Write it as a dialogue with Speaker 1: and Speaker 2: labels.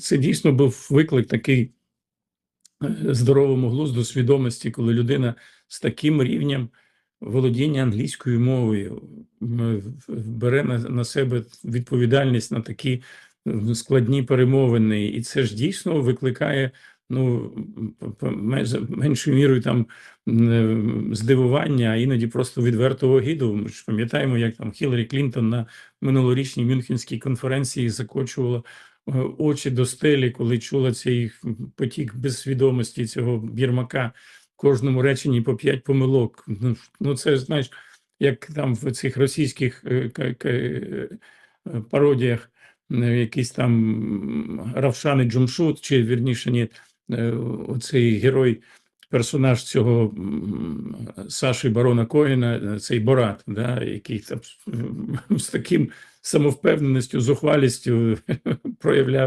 Speaker 1: це дійсно був виклик такий е, здоровому глузду свідомості, коли людина з таким рівнем володіння англійською мовою бере на, себе відповідальність на такі складні перемовини, і це ж дійсно викликає. Ну, меншою мірою там здивування, а іноді просто відвертого гіду. Ми ж пам'ятаємо, як там Хіларі Клінтон на минулорічній Мюнхенській конференції закочувала е, очі до стелі, коли чула цей потік безсвідомості цього бірмака в кожному реченні по п'ять помилок. Ну, Ну, це знаєш, як там в цих російських е, е, пародіях, е, якийсь там Равшани Джумшут, чи вірніше, ні, е, оцей герой. Персонаж цього Саші Барона Коїна, е, цей Борат, да, який там з таким самовпевненістю, зухвалістю проявляв